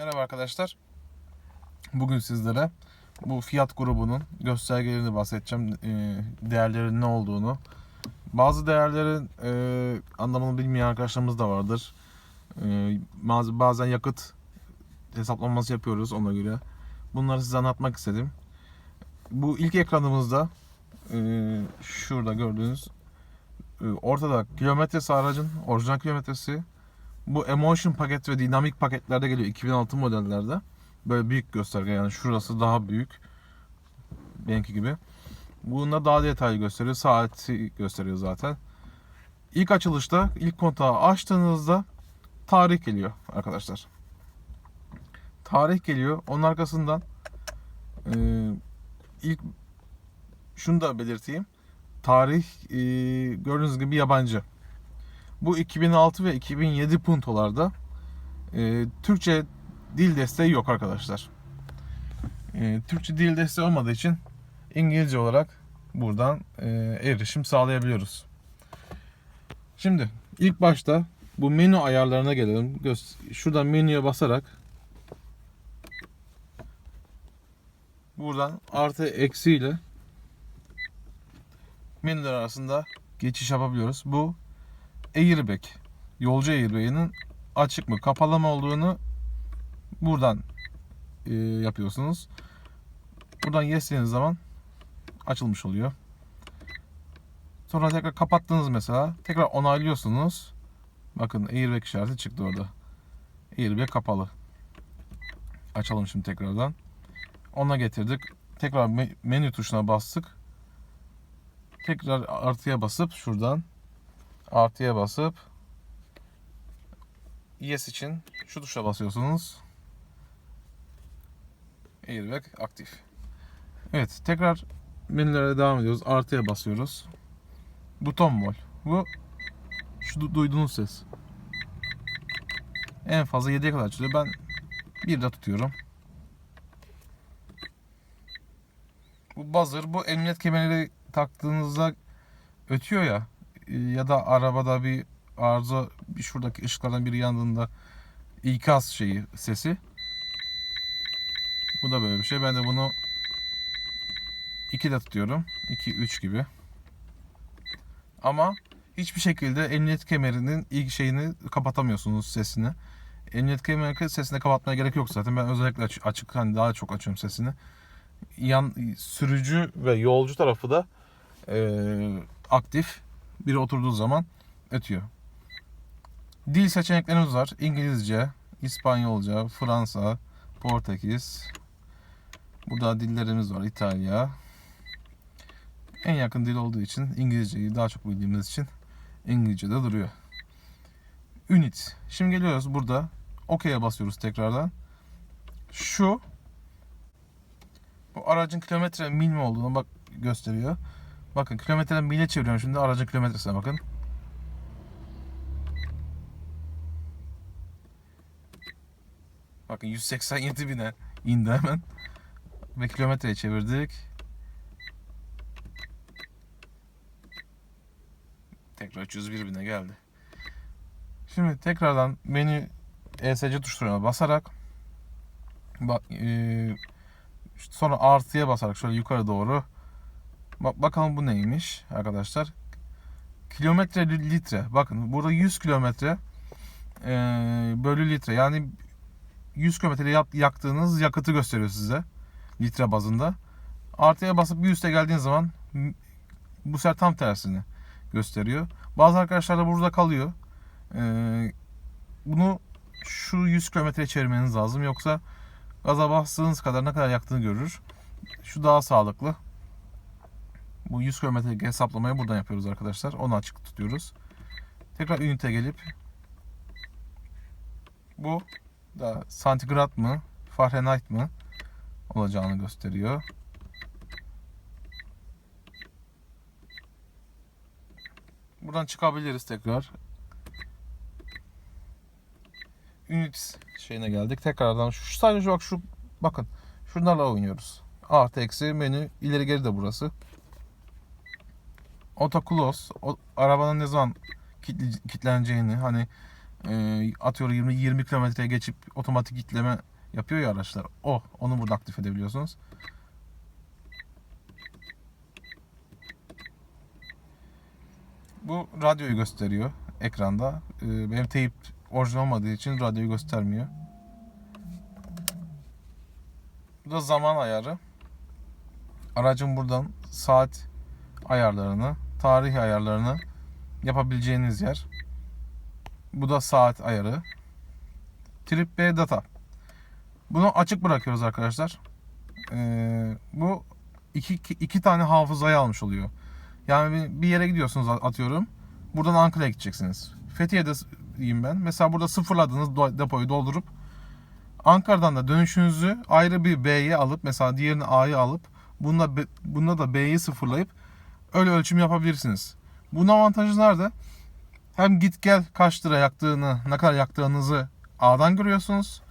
Merhaba arkadaşlar. Bugün sizlere bu fiyat grubunun göstergelerini bahsedeceğim. Ee, Değerlerin ne olduğunu. Bazı değerlerin e, anlamını bilmeyen arkadaşlarımız da vardır. Ee, baz- Bazen yakıt hesaplaması yapıyoruz ona göre. Bunları size anlatmak istedim. Bu ilk ekranımızda e, şurada gördüğünüz e, ortada kilometresi aracın orijinal kilometresi bu Emotion paket ve dinamik paketlerde geliyor 2006 modellerde. Böyle büyük gösterge yani şurası daha büyük. Benimki gibi. Bunda daha detaylı gösteriyor. Saati gösteriyor zaten. İlk açılışta, ilk kontağı açtığınızda tarih geliyor arkadaşlar. Tarih geliyor. Onun arkasından e, ilk şunu da belirteyim. Tarih e, gördüğünüz gibi yabancı. Bu 2006 ve 2007 puntolarda e, Türkçe dil desteği yok arkadaşlar. E, Türkçe dil desteği olmadığı için İngilizce olarak buradan e, erişim sağlayabiliyoruz. Şimdi ilk başta bu menü ayarlarına gelelim. Göz- Şuradan menüye basarak buradan artı eksi ile menüler arasında geçiş yapabiliyoruz. Bu airbag, yolcu airbag'inin açık mı kapalı mı olduğunu buradan e, yapıyorsunuz. Buradan yes dediğiniz zaman açılmış oluyor. Sonra tekrar kapattınız mesela. Tekrar onaylıyorsunuz. Bakın airbag işareti çıktı orada. Airbag kapalı. Açalım şimdi tekrardan. Ona getirdik. Tekrar me- menü tuşuna bastık. Tekrar artıya basıp şuradan artıya basıp yes için şu tuşa basıyorsunuz. Airbag aktif. Evet tekrar menülere devam ediyoruz. Artıya basıyoruz. Buton vol. Bu şu du- duyduğunuz ses. En fazla 7'ye kadar açılıyor. Ben bir de tutuyorum. Bu buzzer bu emniyet kemeri taktığınızda ötüyor ya ya da arabada bir arıza bir şuradaki ışıklardan biri yandığında ikaz şeyi sesi. Bu da böyle bir şey. Ben de bunu 2 de tutuyorum. 2 3 gibi. Ama hiçbir şekilde emniyet kemerinin ilk şeyini kapatamıyorsunuz sesini. Emniyet kemeri sesini kapatmaya gerek yok zaten. Ben özellikle aç- açık hani daha çok açıyorum sesini. Yan sürücü ve yolcu tarafı da eee, aktif. Biri oturduğu zaman ötüyor. Dil seçeneklerimiz var. İngilizce, İspanyolca, Fransa, Portekiz. Burada dillerimiz var. İtalya. En yakın dil olduğu için İngilizceyi daha çok bildiğimiz için İngilizce'de duruyor. Unit. Şimdi geliyoruz burada. OK'ye basıyoruz tekrardan. Şu bu aracın kilometre mil mi olduğunu bak gösteriyor. Bakın kilometreden mile çeviriyorum şimdi aracın kilometresine bakın. Bakın 187 bine indi hemen. Ve kilometreye çevirdik. Tekrar 301 bine geldi. Şimdi tekrardan menü ESC tuşlarına basarak bak eee, sonra artıya basarak şöyle yukarı doğru Bak bakalım bu neymiş arkadaşlar. Kilometre li- litre. Bakın burada 100 kilometre bölü litre. Yani 100 kilometre yak- yaktığınız yakıtı gösteriyor size. Litre bazında. Artıya basıp bir üste geldiğiniz zaman bu sefer tam tersini gösteriyor. Bazı arkadaşlar da burada kalıyor. Bunu şu 100 kilometreye çevirmeniz lazım. Yoksa gaza bastığınız kadar ne kadar yaktığını görür. Şu daha sağlıklı. Bu 100 kilometrelik hesaplamayı buradan yapıyoruz arkadaşlar. Onu açık tutuyoruz. Tekrar ünite gelip bu da santigrat mı Fahrenheit mı olacağını gösteriyor. Buradan çıkabiliriz tekrar. Unit şeyine geldik. Tekrardan şu sadece bak şu bakın şunlarla oynuyoruz. Artı eksi menü ileri geri de burası. Auto close o, arabanın ne zaman kilitli, kilitleneceğini hani e, atıyorum 20 20 kilometreye geçip otomatik kilitleme yapıyor ya araçlar. O. Onu burada aktif edebiliyorsunuz. Bu radyoyu gösteriyor ekranda. Ee, Benim teyip orijinal olmadığı için radyoyu göstermiyor. Bu da zaman ayarı. Aracın buradan saat ayarlarını, tarih ayarlarını yapabileceğiniz yer. Bu da saat ayarı. Trip B data. Bunu açık bırakıyoruz arkadaşlar. Ee, bu iki, iki, tane hafızayı almış oluyor. Yani bir- yere gidiyorsunuz atıyorum. Buradan Ankara'ya gideceksiniz. Fethiye'de diyeyim ben. Mesela burada sıfırladığınız depoyu doldurup Ankara'dan da dönüşünüzü ayrı bir B'ye alıp mesela diğerini A'ya alıp bunda bunda da B'yi sıfırlayıp öyle ölçüm yapabilirsiniz. Bunun avantajı nerede? Hem git gel kaç lira yaktığını, ne kadar yaktığınızı A'dan görüyorsunuz.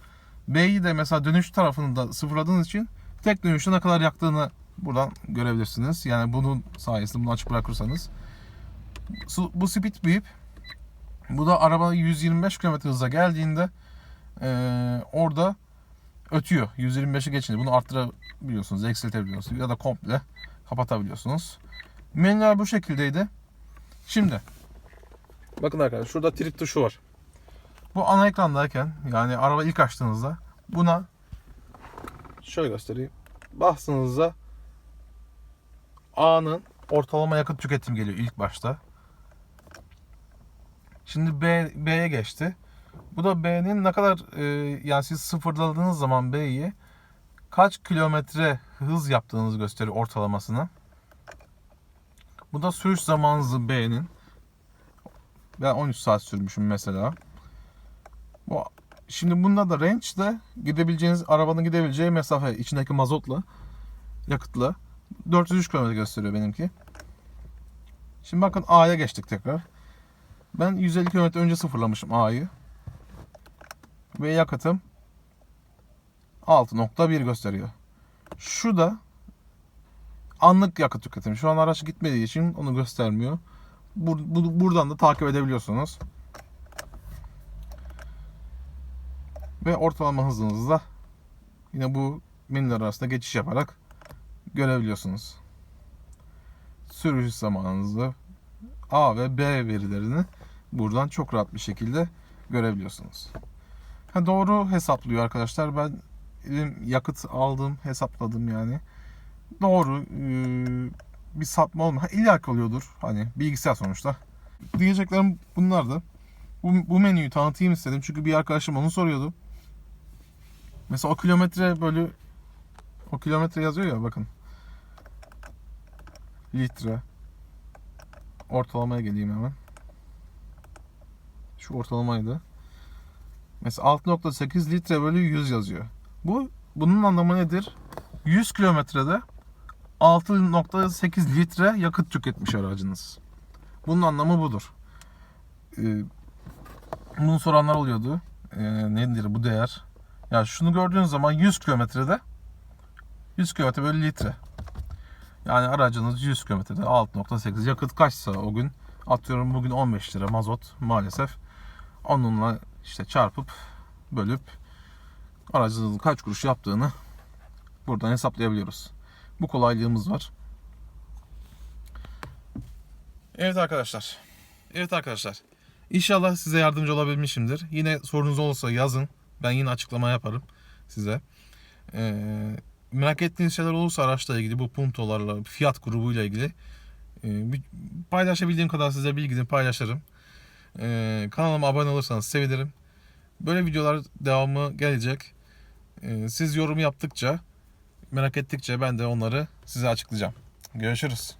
B'yi de mesela dönüş tarafını da sıfırladığınız için tek dönüşte ne kadar yaktığını buradan görebilirsiniz. Yani bunun sayesinde bunu açık bırakırsanız. Bu speed beep bu da araba 125 km hıza geldiğinde eee, orada ötüyor. 125'i geçince bunu arttırabiliyorsunuz, eksiltebiliyorsunuz ya da komple kapatabiliyorsunuz. Menüler bu şekildeydi. Şimdi bakın arkadaşlar şurada trip tuşu var. Bu ana ekrandayken yani araba ilk açtığınızda buna şöyle göstereyim. Bastığınızda A'nın ortalama yakıt tüketim geliyor ilk başta. Şimdi B, B'ye geçti. Bu da B'nin ne kadar e, yani siz sıfırladığınız zaman B'yi kaç kilometre hız yaptığınızı gösteriyor ortalamasını. Bu da sürüş zamanınızı B'nin. Ben 13 saat sürmüşüm mesela. Bu Şimdi bunda da range de gidebileceğiniz arabanın gidebileceği mesafe içindeki mazotla yakıtla 403 km gösteriyor benimki. Şimdi bakın A'ya geçtik tekrar. Ben 150 km önce sıfırlamışım A'yı. Ve yakıtım 6.1 gösteriyor. Şu da anlık yakıt tüketimi. Şu an araç gitmediği için onu göstermiyor. Bu, bu- buradan da takip edebiliyorsunuz. Ve ortalama hızınızı da yine bu menüler arasında geçiş yaparak görebiliyorsunuz. Sürüş zamanınızı A ve B verilerini buradan çok rahat bir şekilde görebiliyorsunuz. Ha, doğru hesaplıyor arkadaşlar. Ben yakıt aldım, hesapladım yani. Doğru eee, bir sapma olma. Ha, illaki oluyordur. Hani bilgisayar sonuçta. Diyeceklerim bunlardı. Bu, bu menüyü tanıtayım istedim. Çünkü bir arkadaşım onu soruyordu. Mesela o kilometre bölü o kilometre yazıyor ya bakın. Litre. Ortalamaya geleyim hemen. Şu ortalamaydı. Mesela 6.8 litre bölü 100 yazıyor. Bu bunun anlamı nedir? 100 kilometrede 6.8 litre yakıt tüketmiş aracınız. Bunun anlamı budur. Ee, bunu soranlar oluyordu. Ee, nedir bu değer? Ya şunu gördüğünüz zaman 100 kilometrede 100 kilometre bölü litre. Yani aracınız 100 kilometrede 6.8 yakıt kaçsa o gün atıyorum bugün 15 lira mazot maalesef onunla işte çarpıp bölüp aracınızın kaç kuruş yaptığını buradan hesaplayabiliyoruz. Bu kolaylığımız var. Evet arkadaşlar. Evet arkadaşlar. İnşallah size yardımcı olabilmişimdir. Yine sorunuz olursa yazın. Ben yine açıklama yaparım size. Ee, merak ettiğiniz şeyler olursa araçla ilgili bu puntolarla, fiyat grubuyla ilgili e, paylaşabildiğim kadar size bilgini paylaşırım. Ee, kanalıma abone olursanız sevinirim. Böyle videolar devamı gelecek. Ee, siz yorum yaptıkça, merak ettikçe ben de onları size açıklayacağım. Görüşürüz.